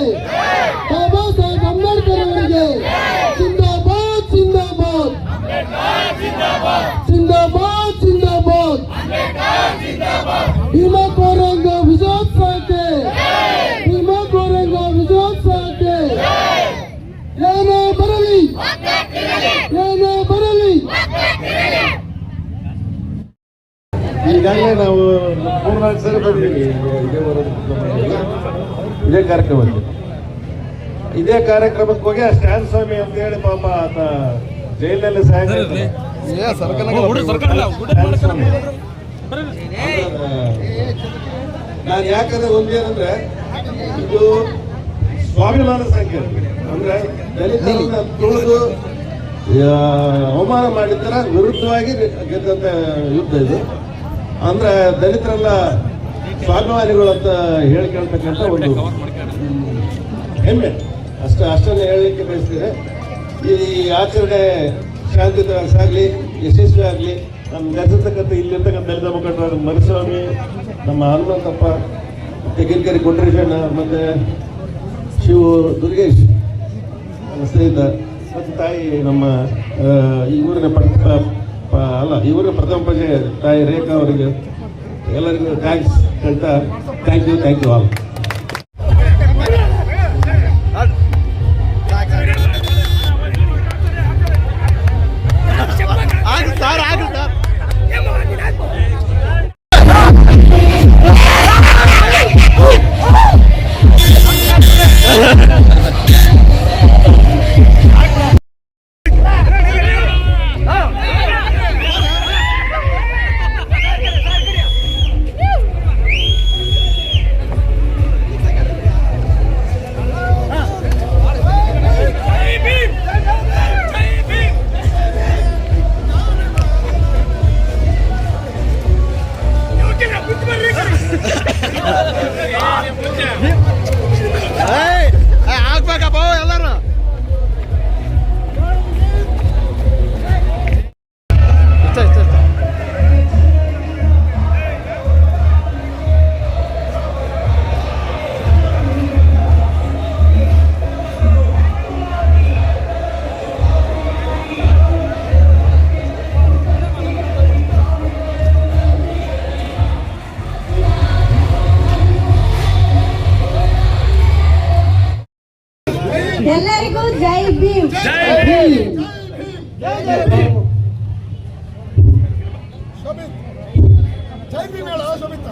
ಸಾಹೇಬ್ ಅಂಬೇಡ್ಕರ್ ಅವರಿಗೆ ಬಾಬಾ ಸಾಹೇಬ್ ಅಂಬೇಡ್ಕರ್ ಅವರಿಗೆ ಸಿಂದಾಬಾದ್ ಸಿಂದಾಬಾದ್ ಸಿಂದಾಬಾದ್ ಸಿಂದಾಬಾದ್ ಭೀಮಾ ಕೋರಂಗ ವಿಜಯೋತ್ಸವಕ್ಕೆ ಭೀಮಾ ಕೋರಂಗ ವಿಜಯೋತ್ಸವಕ್ಕೆ ಏನೇ ಬರಲಿ ಏನೇ ಬರಲಿ ಈಗಾಗಲೇ ನಾವು ಮೂರ್ನಾಲ್ಕು ಸರಿ ಬಂದಿದ್ದೀವಿ. ಇದೇ ಬರೋದು ಇದೇ ಕಾರ್ಯಕ್ರಮಕ್ಕೆ ಇದೇ ಕಾರ್ಯಕ್ರಮಕ್ಕೆ ಹೋಗಿ ಆ ಸ್ಟ್ಯಾನ್ ಸ್ವಾಮಿ ಅಂತ ಹೇಳಿ ಪಾಪ ಆತ ಜೈಲಿನಲ್ಲಿ ಸಾಯ್ತಾರೆ ನಾನು ಯಾಕಂದ್ರೆ ಒಂದೇನಂದ್ರೆ ಇದು ಸ್ವಾಭಿಮಾನ ಸಂಖ್ಯೆ ಅಂದ್ರೆ ದಲಿತರನ್ನ ತುಳಿದು ಅವಮಾನ ಮಾಡಿದ್ದರ ವಿರುದ್ಧವಾಗಿ ಗೆದ್ದಂತ ಯುದ್ಧ ಇದು. ಅಂದ್ರೆ ದಲಿತರೆಲ್ಲ ಸ್ವಾಭಿಮಾನಿಗಳು ಅಂತ ಹೇಳ್ಕೊಳ್ತಕ್ಕಂಥ ಒಂದು ಹೆಮ್ಮೆ. ಅಷ್ಟು ಅಷ್ಟನ್ನು ಹೇಳಲಿಕ್ಕೆ ಬಯಸ್ತಿದೆ ಈ ಆಚರಣೆ ಶಾಂತಿಯುತವಾಗಿ ಸಾಗಲಿ ಯಶಸ್ವಿ ಆಗಲಿ ನಮ್ಮ ನೆಲೆಸಿರ್ತಕ್ಕಂಥ ಇಲ್ಲಿರ್ತಕ್ಕಂಥ ದಲಿತ ಮುಖಂಡರಾದ ಮರಿಸ್ವಾಮಿ, ನಮ್ಮ ಹನುಮಂತಪ್ಪ ತೆಗಿನಕೆರೆ ಕೊಟ್ರೇಶಣ್ಣ ಮತ್ತೆ ಶಿವು ದುರ್ಗೇಶ್ ಸ್ನೇಹಿತ, ಮತ್ತು ತಾಯಿ ನಮ್ಮ ಈ ಊರಿನ ಪ್ರ ಪ- ಪ- ಅಲ್ಲ, ಇವರು ಪ್ರಥಮ ಪ್ರಜೆ ತಾಯಿ ರೇಖಾ ಅವರಿಗೆ ಎಲ್ಲರಿಗೂ ಥ್ಯಾಂಕ್ಸ್ ಹೇಳ್ತಾ thank you thank you all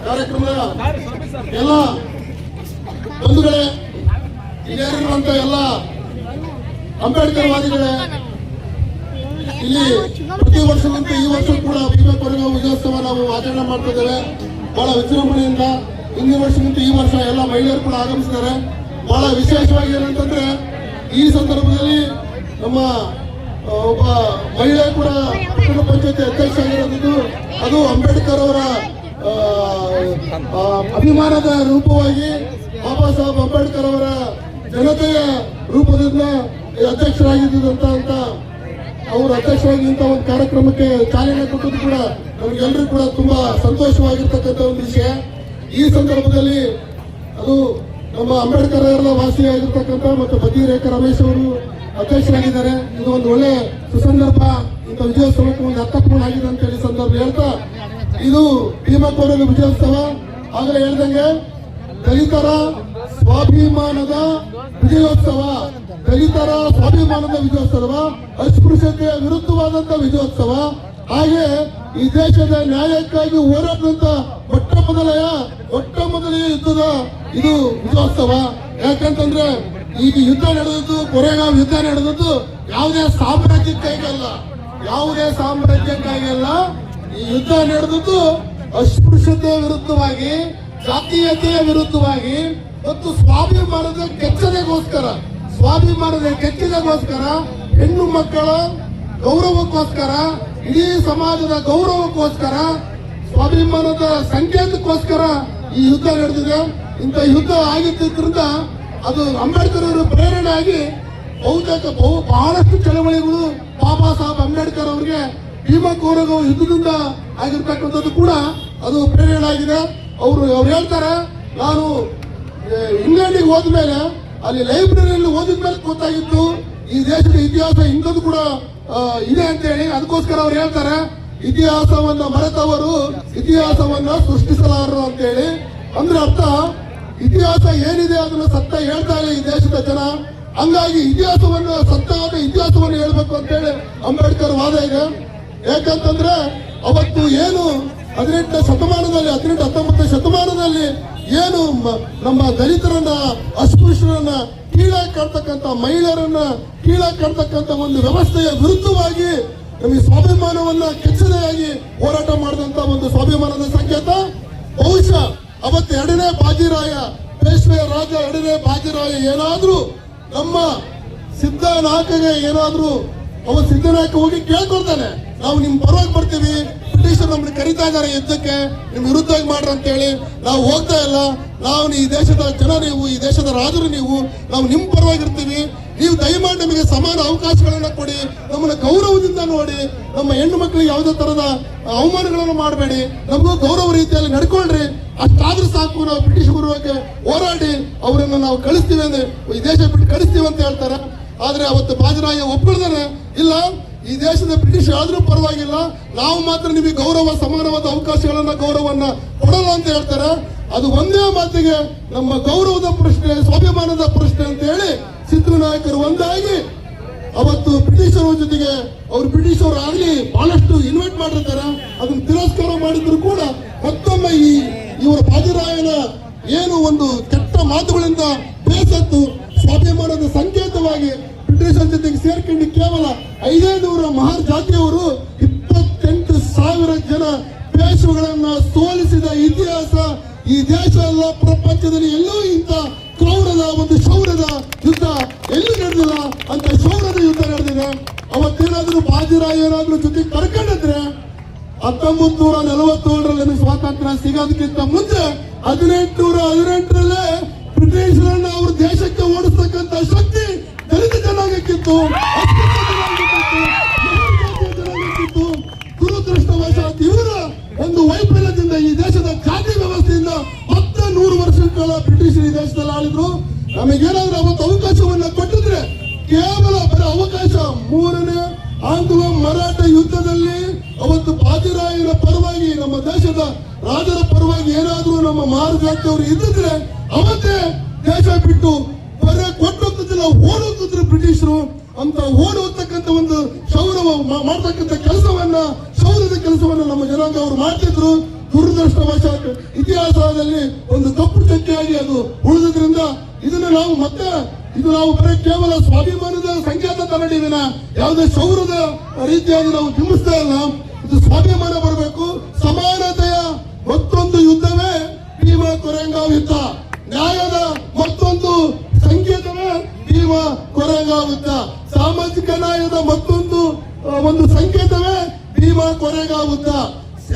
ಕಾರ್ಯಕ್ರಮದ ಎಲ್ಲ ಬಂಧುಗಳೇ ಇಲ್ಲಿರುವಂತ ಎಲ್ಲ ಅಂಬೇಡ್ಕರ್ ವಾದಿಗಳೇ ಇಲ್ಲಿ ಪ್ರತಿ ವರ್ಷದಂತೆ ಈ ವರ್ಷ ಕೂಡ ಭೀಮಾ ಕೊರೆಗಾಂವ್ ವಿಜಯೋತ್ಸವ ನಾವು ಆಚರಣೆ ಮಾಡ್ತಾ ಇದ್ದೇವೆ. ಬಹಳ ವಿಜೃಂಭಣೆಯಿಂದ ಹಿಂದಿನ ವರ್ಷದಂತೆ ಈ ವರ್ಷ ಎಲ್ಲ ಮಹಿಳೆಯರು ಕೂಡ ಆಗಮಿಸಿದ್ದಾರೆ. ಬಹಳ ವಿಶೇಷವಾಗಿ ಏನಂತಂದ್ರೆ, ಈ ಸಂದರ್ಭದಲ್ಲಿ ನಮ್ಮ ಒಬ್ಬ ಮಹಿಳೆ ಕೂಡ ಪಂಚಾಯತಿ ಅಧ್ಯಕ್ಷ ಆಗಿರೋದು ಅದು ಅಂಬೇಡ್ಕರ್ ಅವರ ಅಭಿಮಾನದ ರೂಪವಾಗಿ ಬಾಬಾ ಸಾಹೇಬ್ ಅಂಬೇಡ್ಕರ್ ಅವರ ಜನತೆಯ ರೂಪದಿಂದ ಅಧ್ಯಕ್ಷರಾಗಿದ್ದಂತ ಅಂತ ಅವರು ಅಧ್ಯಕ್ಷರಾಗಿ ಇಂಥ ಒಂದು ಕಾರ್ಯಕ್ರಮಕ್ಕೆ ಚಾಲನೆ ಕೊಟ್ಟದ್ದು ಕೂಡ ನಮಗೆಲ್ಲರೂ ಕೂಡ ತುಂಬಾ ಸಂತೋಷವಾಗಿರ್ತಕ್ಕಂಥ ಒಂದು ವಿಷಯ. ಈ ಸಂದರ್ಭದಲ್ಲಿ ಅದು ನಮ್ಮ ಅಂಬೇಡ್ಕರ್ ಅವರ ವಾಸಿಯಾಗಿರ್ತಕ್ಕಂಥ ಮತ್ತು ಬದಿ ರೇಖಾ ರಮೇಶ್ ಅವರು ಅಧ್ಯಕ್ಷರಾಗಿದ್ದಾರೆ. ಇದು ಒಂದು ಒಳ್ಳೆ ಸುಸಂದರ್ಭ, ಇಂಥ ವಿಜಯೋತ್ಸವಕ್ಕೆ ಒಂದು ಅರ್ಥಪೂರ್ಣ ಆಗಿದೆ ಅಂತ ಹೇಳಿ ಸಂದರ್ಭ ಹೇಳ್ತಾ ಇದು ಭೀಮಕೋರದ ವಿಜಯೋತ್ಸವ. ಆಗಲೇ ಹೇಳ್ದಂಗೆ ದಲಿತರ ಸ್ವಾಭಿಮಾನದ ವಿಜಯೋತ್ಸವ. ದಲಿತರ ಸ್ವಾಭಿಮಾನದ ವಿಜಯೋತ್ಸವ ಅಸ್ಪೃಶ್ಯತೆಯ ವಿರುದ್ಧವಾದಂತ ವಿಜಯೋತ್ಸವ. ಹಾಗೆ ಈ ದೇಶದ ನ್ಯಾಯಕ್ಕಾಗಿ ಹೋರಾಡಿದಂತ ಮೊಟ್ಟ ಮೊದಲೆಯ ಮೊಟ್ಟ ಮೊದಲೆಯ ಯುದ್ಧದ ಇದು ವಿಜಯೋತ್ಸವ. ಯಾಕಂತಂದ್ರೆ ಈಗ ಯುದ್ಧ ನಡೆದದ್ದು, ಕೊರೆಗಾವ್ ಯುದ್ಧ ನಡೆದದ್ದು ಯಾವುದೇ ಸಾಮ್ರಾಜ್ಯಕ್ಕಾಗಿ ಅಲ್ಲ. ಯಾವುದೇ ಸಾಮ್ರಾಜ್ಯಕ್ಕಾಗಿ ಅಲ್ಲ. ಈ ಯುದ್ಧ ನಡೆದದ್ದು ಅಸ್ಪೃಶ್ಯತೆಯ ವಿರುದ್ಧವಾಗಿ, ಜಾತೀಯತೆಯ ವಿರುದ್ಧವಾಗಿ ಮತ್ತು ಸ್ವಾಭಿಮಾನದ ಕೆಚ್ಚದೆಗೋಸ್ಕರ ಸ್ವಾಭಿಮಾನದ ಕೆಚ್ಚದೆಗೋಸ್ಕರ ಹೆಣ್ಣು ಮಕ್ಕಳ ಗೌರವಕ್ಕೋಸ್ಕರ, ಇಡೀ ಸಮಾಜದ ಗೌರವಕ್ಕೋಸ್ಕರ, ಸ್ವಾಭಿಮಾನದ ಸಂಕೇತಕ್ಕೋಸ್ಕರ ಈ ಯುದ್ಧ ನಡೆದಿದೆ. ಇಂಥ ಯುದ್ಧ ಆಗಿದ್ದರಿಂದ ಅದು ಅಂಬೇಡ್ಕರ್ ಅವರು ಪ್ರೇರಣೆ ಆಗಿ ಬಹುತೇಕ ಬಹು ಬಹಳಷ್ಟು ಚಳವಳಿಗಳು ಬಾಬಾ ಸಾಹೇಬ್ ಅಂಬೇಡ್ಕರ್ ಅವರಿಗೆ ಭೀಮಾ ಕೋರಗಾಂವ್ ಯುದ್ಧದಿಂದ ಆಗಿರ್ತಕ್ಕಂಥದ್ದು ಕೂಡ ಅದು ಪ್ರೇರಣೆ ಆಗಿದೆ ಅವರು ಅವ್ರು ಹೇಳ್ತಾರೆ, ನಾನು ಇಂಗ್ಲೆಂಡಿಗೆ ಹೋದ್ಮೇಲೆ ಅಲ್ಲಿ ಲೈಬ್ರರಿಯಲ್ಲಿ ಓದಿದ್ಮೇಲೆ ಗೊತ್ತಾಗಿತ್ತು. ಈ ದೇಶದ ಇತಿಹಾಸ ಇಂಥದ್ದು ಕೂಡ ಇದೆ ಅಂತ ಹೇಳಿ ಅದಕ್ಕೋಸ್ಕರ ಅವ್ರು ಹೇಳ್ತಾರೆ, ಇತಿಹಾಸವನ್ನ ಮರೆತವರು ಇತಿಹಾಸವನ್ನ ಸೃಷ್ಟಿಸಲಾರರು ಅಂತ ಹೇಳಿ ಅಂದ್ರೆ ಅರ್ಥ, ಇತಿಹಾಸ ಏನಿದೆ ಅದನ್ನ ಸತ್ತ ಹೇಳ್ತಾ ಇಲ್ಲ ಈ ದೇಶದ ಜನ. ಹಂಗಾಗಿ ಇತಿಹಾಸವನ್ನು ಸತ್ತವಾದ ಇತಿಹಾಸವನ್ನು ಹೇಳ್ಬೇಕು ಅಂತ ಹೇಳಿ ಅಂಬೇಡ್ಕರ್ ವಾದ ಇದೆ. ಯಾಕಂತಂದ್ರೆ ಅವತ್ತು ಏನು ಹದಿನೆಂಟನೇ ಶತಮಾನದಲ್ಲಿ, ಹದಿನೆಂಟು ಹತ್ತೊಂಬತ್ತನೇ ಶತಮಾನದಲ್ಲಿ ಏನು ನಮ್ಮ ದಲಿತರನ್ನ, ಅಸ್ಪೃಶ್ಯರನ್ನ ಕೀಳಾಗಿ ಕಾಡ್ತಕ್ಕಂಥ ಮಹಿಳೆಯರನ್ನ ಕೀಳಾಗಿ ಕಾಡ್ತಕ್ಕಂಥ ಒಂದು ವ್ಯವಸ್ಥೆಯ ವಿರುದ್ಧವಾಗಿ ನಮಗೆ ಸ್ವಾಭಿಮಾನವನ್ನ ಕೆಚ್ಚದೆಯಾಗಿ ಹೋರಾಟ ಮಾಡಿದಂತ ಒಂದು ಸ್ವಾಭಿಮಾನದ ಸಂಕೇತ. ಬಹುಶಃ ಅವತ್ತು ಎರಡನೇ ಬಾಜಿರಾಯ ಪೇಶ್ವೆ ರಾಜ ಎರಡನೇ ಬಾಜಿರಾಯ ಏನಾದ್ರೂ ನಮ್ಮ ಸಿದ್ಧನಾಯಕಗೆ ಏನಾದ್ರೂ ಅವ ಸಿದ್ಧನಾಯಕ ಹೋಗಿ ಕೇಳ್ಕೊಳ್ತಾನೆ. ನಾವು ನಿಮ್ ಪರವಾಗಿ ಬರ್ತೀವಿ. ಬ್ರಿಟಿಷರು ನಮ್ಮನ್ನ ಕರಿತಾ ಇದ್ದಾರೆ ಯುದ್ಧಕ್ಕೆ. ನಿಮ್ ವಿರುದ್ಧವಾಗಿ ಮಾಡ್ರಿ ಅಂತ ಹೇಳಿ ನಾವು ಹೋಗ್ತಾ ಇಲ್ಲ. ನಾವು ಈ ದೇಶದ ಜನ ನೀವು, ಈ ದೇಶದ ರಾಜರು ನೀವು, ನಾವು ನಿಮ್ ಪರವಾಗಿರ್ತೀವಿ. ನೀವು ದಯಮಾಡಿ ನಮಗೆ ಸಮಾನ ಅವಕಾಶಗಳನ್ನ ಕೊಡಿ. ನಮ್ಮನ್ನ ಗೌರವದಿಂದ ನೋಡಿ. ನಮ್ಮ ಹೆಣ್ಣು ಮಕ್ಕಳಿಗೆ ಯಾವುದೇ ತರದ ಅವಮಾನಗಳನ್ನು ಮಾಡಬೇಡಿ. ನಮಗೂ ಗೌರವ ರೀತಿಯಲ್ಲಿ ನಡ್ಕೊಳ್ರಿ. ಅಷ್ಟಾದ್ರೂ ಸಾಕು ನಾವು ಬ್ರಿಟಿಷ್ ಗುರುವಕ್ಕೆ ಹೋರಾಡಿ ಅವರನ್ನು ನಾವು ಕಳಿಸ್ತೀವಿ ಅಂದ್ರೆ, ಈ ದೇಶ ಬಿಟ್ಟು ಕಳಿಸ್ತೀವಿ ಅಂತ ಹೇಳ್ತಾರ. ಆದ್ರೆ ಅವತ್ತು ಬಾಜರಾಯ ಒಪ್ಪಿಡ್ದಾರೆ ಇಲ್ಲ. ಈ ದೇಶದ ಬ್ರಿಟಿಷ್ ಆದ್ರೂ ಪರವಾಗಿಲ್ಲ, ನಾವು ಮಾತ್ರ ನಿಮಗೆ ಗೌರವ, ಸಮಾನವಾದ ಅವಕಾಶಗಳನ್ನ ಗೌರವನ್ನ ಕೊಡಲ್ಲ ಅಂತ ಹೇಳ್ತಾರೆ. ಅದು ಒಂದೇ ಮಾತಿಗೆ ನಮ್ಮ ಗೌರವದ ಪ್ರಶ್ನೆ, ಸ್ವಾಭಿಮಾನದ ಪ್ರಶ್ನೆ ಅಂತ ಹೇಳಿ ಸಿದ್ದನಾಯಕರು ಒಂದಾಗಿ ಅವತ್ತು ಬ್ರಿಟಿಷರ ಜೊತೆಗೆ ಅವ್ರು ಬ್ರಿಟಿಷರು ಆಗಲಿ ಬಹಳಷ್ಟು ಇನ್ವೈಟ್ ಮಾಡಿರ್ತಾರೆ. ಅದನ್ನ ತಿರಸ್ಕಾರ ಮಾಡಿದ್ರು ಕೂಡ ಮತ್ತೊಮ್ಮೆ ಈ ಇವರ ಬಾಜಿರಾಯನ ಏನು ಒಂದು ಕೆಟ್ಟ ಮಾತುಗಳಿಂದ ಬೇಸತ್ತು ಸ್ವಾಭಿಮಾನದ ಸಂಕೇತವಾಗಿ ಬ್ರಿಟಿಷರ ಜೊತೆಗೆ ಸೇರ್ಕೊಂಡು ಐದೇ ನೂರ ಮಹಾರ್ ಜಾತಿಯವರು ಇಪ್ಪತ್ತೆಂಟು ಸಾವಿರ ಜನ ಪೇಶುಗಳನ್ನ ಸೋಲಿಸಿದ ಇತಿಹಾಸ ಈ ದೇಶ ಎಲ್ಲ ಪ್ರಪಂಚದಲ್ಲಿ ಎಲ್ಲೂ ಇಂಥ ಕ್ರೌಡದ ಒಂದು ಶೌರ್ಯದ ಯುದ್ಧ ಎಲ್ಲೂ ನಡೆದಿಲ್ಲ ಅಂತ ಶೌರ್ಯದ ಯುದ್ಧ ನಡೆದಿದೆ. ಅವತ್ತೇನಾದ್ರೂ ಬಾಜಿರಾಯ ಏನಾದ್ರೂ ಜೊತೆ ಕರ್ಕೊಂಡಿದ್ರೆ ಹತ್ತೊಂಬತ್ತು ನೂರ ನಲವತ್ತೇಳರಲ್ಲಿ ನಮಗೆ ಸ್ವಾತಂತ್ರ್ಯ ಸಿಗೋದಕ್ಕಿಂತ ಮುಂಚೆ ಹದಿನೆಂಟುನೂರ ಹದಿನೆಂಟರಲ್ಲೇ ಬ್ರಿಟಿಷರನ್ನ ಅವ್ರ ದೇಶಕ್ಕೆ ಓಡಿಸ್ತಕ್ಕಂತ ಶಕ್ತಿ ದಲಿತ ಜನಾಂಗಕ್ಕಿತ್ತು. ದುರದೃಷ್ಟವಶಾತ್ ಇವರ ಒಂದು ವೈಫಲ್ಯದಿಂದ ಈ ದೇಶದ ಜಾತಿ ವ್ಯವಸ್ಥೆಯಿಂದ ಮತ್ತೆ ನೂರು ವರ್ಷಗಳ ಬ್ರಿಟಿಷರು ಈ ದೇಶದಲ್ಲಿ ಆಳಿದ್ರು. ನಮಗೇನಾದ್ರೂ ಅವತ್ತು ಅವಕಾಶವನ್ನ ಕೊಟ್ಟಿದ್ರೆ ಕೇವಲ ಬರೀ ಅವಕಾಶ. ಮೂರನೇ, ಆಂಗ್ಲ ಮರಾಠ ಯುದ್ಧದಲ್ಲಿ ಅವತ್ತು ಬಾಜಿರಾಯನ ಪರವಾಗಿ, ನಮ್ಮ ದೇಶದ ರಾಜರ ಪರವಾಗಿ ಏನಾದ್ರೂ ನಮ್ಮ ಮಹಾರಾಜಾತಿಯವರು ಇದ್ದಿದ್ರೆ ಅವತ್ತೇ ದೇಶ ಬಿಟ್ಟು ಬರೀ ಕೊಟ್ಟೋಗ್ತಿದ್ದಿಲ್ಲ ಓಡೋಗ್ತಿದ್ರು ಬ್ರಿಟಿಷರು. ಅಂತ ಓಡೋಗ್ತಕ್ಕಂಥ ಒಂದು ಸೌರವ ಮಾಡ್ತಕ್ಕಂಥ ಕೆಲಸವನ್ನ ಸೌರದ ಕೆಲಸವನ್ನ ನಮ್ಮ ಜನಾಂಗ ಅವರು ಮಾಡ್ತಿದ್ರು. ದುರದೃಷ್ಟವಶಾತ್ ಇತಿಹಾಸದಲ್ಲಿ ಒಂದು ತಪ್ಪು ಚಕ್ಕೆಯಾಗಿ ಅದು ಉಳಿದ್ರಿಂದ ಇದನ್ನ ನಾವು ಮತ್ತೆ, ಇದು ನಾವು ಬರೀ ಕೇವಲ ಸ್ವಾಭಿಮಾನದ ಸಂಕೇತ ತಗೊಂಡಿವಿನ ಯಾವುದೇ ಸೌರದ ರೀತಿಯಾಗಿ ನಾವು ಬಿಂಬಿಸ್ತಾ ಇಲ್ಲ. ಇದು ಸ್ವಾಭಿಮಾನ ಬರಬೇಕು. ಸಮಾನತೆಯ ಮತ್ತೊಂದು ಯುದ್ಧವೇ ಭೀಮಾ ಕೊರೆಂಗಾವ್ ಯುದ್ಧ ನ್ಯಾಯದ ಮತ್ತೊಂದು ಸಂಕೇತವೇ ಭೀಮಾ ಕೊರೆಗಾಗುತ್ತಾ? ಸಾಮಾಜಿಕ ನ್ಯಾಯದ ಮತ್ತೊಂದು ಒಂದು ಸಂಕೇತವೇ ಭೀಮಾ ಕೊರೆಗಾಗುತ್ತಾ?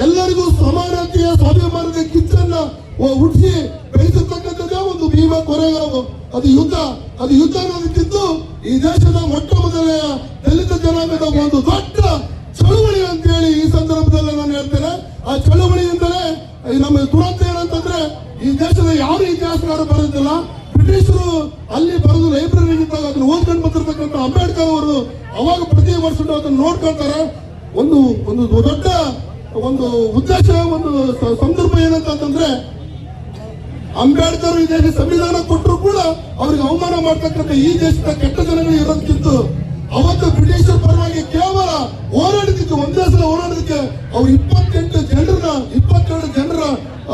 ಎಲ್ಲರಿಗೂ ಸಮಾನತೆಯ ಸ್ವಾಭಿಮಾನದ ಕಿಚ್ಚನ್ನ ಹುಟ್ಟಿಸಿ ಬೆಳೆಸತಕ್ಕಂಥದ್ದೇ ಒಂದು ಭೀಮಾ ಕೊರೆಗಾವು ಅದು ಯುದ್ಧ ಅದು ಯುದ್ಧ ಅನ್ನೋದಕ್ಕಿದ್ದು ಈ ದೇಶದ ಮೊಟ್ಟ ಮೊದಲನೆಯ ದಲಿತ ಜನಾಂಗದ ಒಂದು ದೊಡ್ಡ ಚಳುವಳಿ ಅಂತ ಹೇಳಿ ಈ ಸಂದರ್ಭದಲ್ಲಿ ನಾನು ಹೇಳ್ತೇನೆ. ಆ ಚಳುವಳಿಯಿಂದಲೇ ಈ ನಮ್ಮ ದುರಂತ ಏನಂತಂದ್ರೆ, ಈ ದೇಶದ ಯಾರು ಇತಿಹಾಸಗಾರ ಬರೋದಿಲ್ಲ. ಬ್ರಿಟಿಷರು ಅಲ್ಲಿ ಬರೆದು ಲೈಬ್ರರಿ ಇದ್ದಾಗ ಅದನ್ನ ಓದ್ಕೊಂಡು ಬಂದಿರತಕ್ಕಂಥ ಅಂಬೇಡ್ಕರ್ ಅವರು ಅವಾಗ ಪ್ರತಿ ವರ್ಷ ಅದನ್ನ ನೋಡ್ಕೊಳ್ತಾರೆ ಒಂದು ಒಂದು ದೊಡ್ಡ ಒಂದು ಉದ್ದೇಶ, ಒಂದು ಸಂದರ್ಭ ಏನಂತ ಅಂತಂದ್ರೆ ಅಂಬೇಡ್ಕರ್ ಈ ಸಂವಿಧಾನ ಕೊಟ್ಟರು ಕೂಡ ಅವ್ರಿಗೆ ಅವಮಾನ ಮಾಡ್ತಕ್ಕಂಥ ಈ ದೇಶದ ಕೆಟ್ಟ ಜನಗಳು ಇರೋದಕ್ಕಿಂತ ಅವತ್ತು ಬ್ರಿಟಿಷರ ಪರವಾಗಿ ಕೇವಲ ಹೋರಾಡೋದಕ್ಕೆ, ಒಂದೇ ಸಲ ಹೋರಾಡೋದಕ್ಕೆ ಅವ್ರು ಇಪ್ಪತ್ತೆಂಟು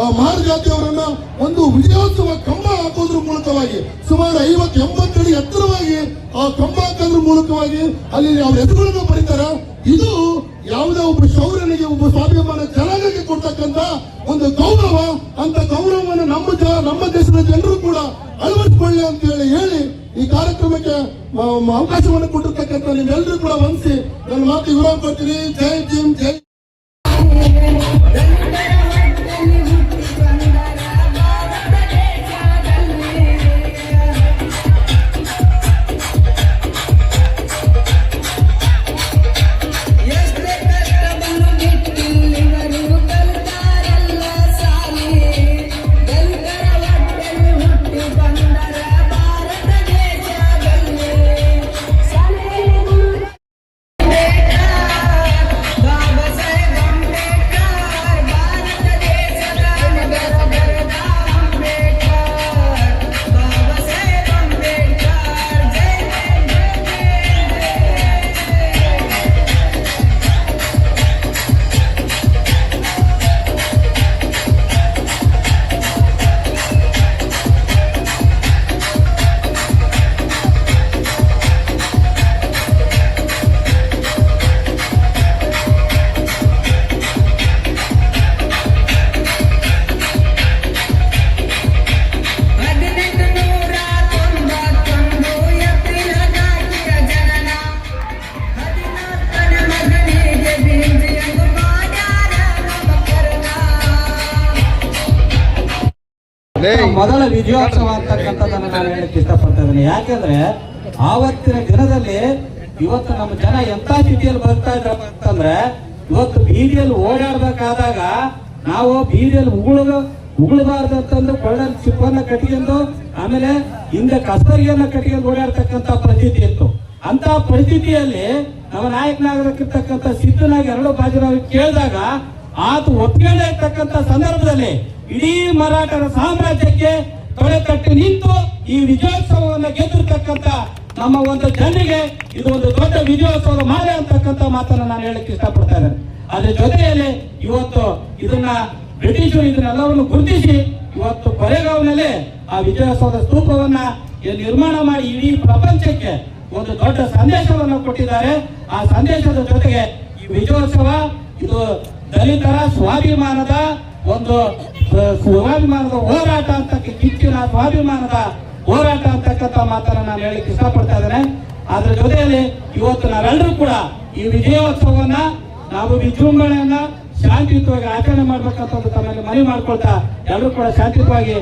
ಆ, ಮಹಾರ್ ಜಾತಿಯವರನ್ನ ಒಂದು ವಿಜಯೋತ್ಸವ ಕಂಬ ಹಾಕೋದ್ರ ಮೂಲಕವಾಗಿ ಸುಮಾರು ಐವತ್ತು ಅಡಿ ಎತ್ತರವಾಗಿ ಆ ಕಂಬ ಹಾಕೋದ್ರ ಮೂಲಕವಾಗಿ ಅಲ್ಲಿ ಅವ್ರ ಹೆಸರುಗಳನ್ನು ಬರೀತಾರ. ಇದು ಯಾವುದೇ ಒಬ್ಬ ಶೌರ್ಯನಿಗೆ ಒಬ್ಬ ಸ್ವಾಭಿಮಾನ ಜನಾಂಗಕ್ಕೆ ಕೊಡ್ತಕ್ಕಂತ ಒಂದು ಗೌರವ. ಅಂತ ಗೌರವವನ್ನು ನಮ್ಮ ನಮ್ಮ ದೇಶದ ಜನರು ಕೂಡ ಅಳವಡಿಸಿಕೊಳ್ಳಿ ಅಂತ ಹೇಳಿ ಹೇಳಿ ಈ ಕಾರ್ಯಕ್ರಮಕ್ಕೆ ಅವಕಾಶವನ್ನು ಕೊಟ್ಟಿರ್ತಕ್ಕಂಥ ನಿಮ್ಮೆಲ್ಲರೂ ಕೂಡ ವಂದಿಸಿ. ನನ್ನ ಮಾತು ವಿರಾಮ ಕೊಡ್ತೀನಿ. ಜೈ ಜೀಮ್ ಜೈ ಯಾಕೆಂದ್ರೆ ಆವತ್ತಿನ ದಿನದಲ್ಲಿ ಇವತ್ತು ನಮ್ಮ ಜನ ಎಂತ ಸ್ಥಿತಿಯಲ್ಲಿ ಬರ್ತಾ ಇದ್ರಪ್ಪ ಅಂತಂದ್ರೆ ಇವತ್ತು ಬೀದಿಯಲ್ಲಿ ಓಡಾಡ್ಬೇಕಾದಾಗ ನಾವು ಬೀದಿಯಲ್ಲಿ ಉಗುಳ ಉಗುಳಬಾರ್ದು ಅಂತಂದು ಕೊಳ್ಳಲ್ಲಿ ಚಿಪ್ಪನ್ನ ಕಟ್ಕೊಂಡು ಆಮೇಲೆ ಹಿಂದೆ ಕಸ್ತರಿಯನ್ನ ಕಟ್ಕೊಂಡು ಓಡಾಡ್ತಕ್ಕಂತ ಪರಿಸ್ಥಿತಿ ಇತ್ತು. ಅಂತ ಪರಿಸ್ಥಿತಿಯಲ್ಲಿ ನಮ್ಮ ನಾಯಕನಾಗಿರ್ತಕ್ಕಂಥ ಸಿದ್ದನಾಗಿ ಎರಡು ಬಾಜಿರಾವ್ ಕೇಳಿದಾಗ ಆತ ಒಪ್ಕೊಂಡೇ ಇರ್ತಕ್ಕಂಥ ಸಂದರ್ಭದಲ್ಲಿ ಇಡೀ ಮರಾಠರ ಸಾಮ್ರಾಜ್ಯಕ್ಕೆ ತೊಡೆ ತಟ್ಟಿ ನಿಂತು ಈ ವಿಜಯೋತ್ಸವವನ್ನು ಗೆದ್ದಿರ್ತಕ್ಕಂಥ ನಮ್ಮ ಒಂದು ಜನರಿಗೆ ಇದು ಒಂದು ದೊಡ್ಡ ವಿಜಯೋತ್ಸವದ ಮಾಲೆ ಅಂತಕ್ಕಂಥ ಮಾತನ್ನ ನಾನು ಹೇಳಕ್ಕೆ ಇಷ್ಟಪಡ್ತಾ ಇದ್ದೇನೆ. ಅದ್ರ ಜೊತೆಯಲ್ಲಿ ಇವತ್ತು ಇದನ್ನ ಬ್ರಿಟಿಷರು ಇದನ್ನೆಲ್ಲವನ್ನು ಗುರುತಿಸಿ ಇವತ್ತು ಕೊರೆಗಾವ್ನಲ್ಲಿ ಆ ವಿಜಯೋತ್ಸವದ ಸ್ತೂಪವನ್ನ ನಿರ್ಮಾಣ ಮಾಡಿ ಇಡೀ ಪ್ರಪಂಚಕ್ಕೆ ಒಂದು ದೊಡ್ಡ ಸಂದೇಶವನ್ನು ಕೊಟ್ಟಿದ್ದಾರೆ. ಆ ಸಂದೇಶದ ಜೊತೆಗೆ ಈ ವಿಜಯೋತ್ಸವ ಇದು ದಲಿತರ ಸ್ವಾಭಿಮಾನದ ಒಂದು ಸ್ವಾಭಿಮಾನದ ಹೋರಾಟ ಅಂತ ಕಿಚ್ಚಿನ ಸ್ವಾಭಿಮಾನದ ಹೋರಾಟ ಅಂತಕ್ಕಂಥ ಮಾತನ್ನ ನಾನು ಹೇಳಿಕ್ಕೆ ಇಷ್ಟಪಡ್ತಾ ಇದ್ದೇನೆ. ಅದ್ರ ಜೊತೆಯಲ್ಲಿ ಇವತ್ತು ನಾವೆಲ್ಲರೂ ಕೂಡ ಈ ವಿಜಯೋತ್ಸವವನ್ನ, ನಾವು ವಿಜೃಂಭಣೆಯನ್ನ ಶಾಂತಿಯುತವಾಗಿ ಆಚರಣೆ ಮಾಡ್ಬೇಕಂತ ತಮ್ಮಲ್ಲಿ ಮನವಿ ಮಾಡ್ಕೊಳ್ತಾ ಎಲ್ಲರೂ ಕೂಡ ಶಾಂತಿಯುತವಾಗಿ